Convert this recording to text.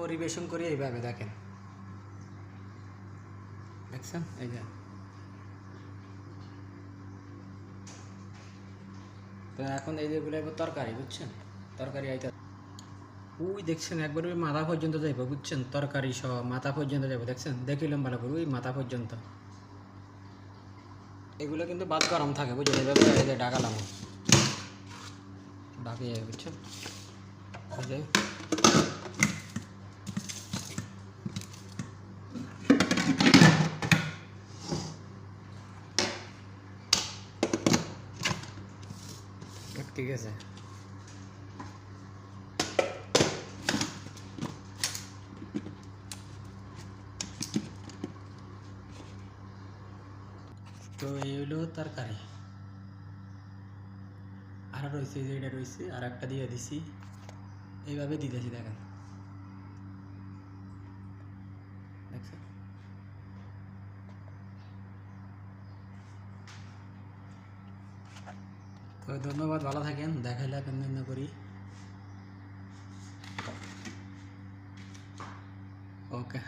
পরিবেশন করি এইভাবে, দেখেন। দেখছেন? এই যে। তো এখন এই যেগুলো এবার তরকারি, বুঝছেন? তরকারি আইতে ওই দেখছেন, একবার ওই মাথা পর্যন্ত যাইব, বুঝছেন? তরকারি সহ মাথা পর্যন্ত যাইব, দেখছেন? দেখিলাম ভালো করে ওই মাথা পর্যন্ত। এগুলো কিন্তু বাদ গরম থাকে বুঝলেন এইভাবে এই যে ডাকালাম ডাকিয়ে বুঝছেন? এই যে। ঠিক আছে। তো এই হলো তরকারি। আর রয়েছে যেটা রয়েছে আর একটা দিয়ে দিছি। এইভাবে দিতেছি, দেখেন দেখছেন তো ধন্যবাদ ভালো থাকেন দেখাইলে কেন করি। ওকে।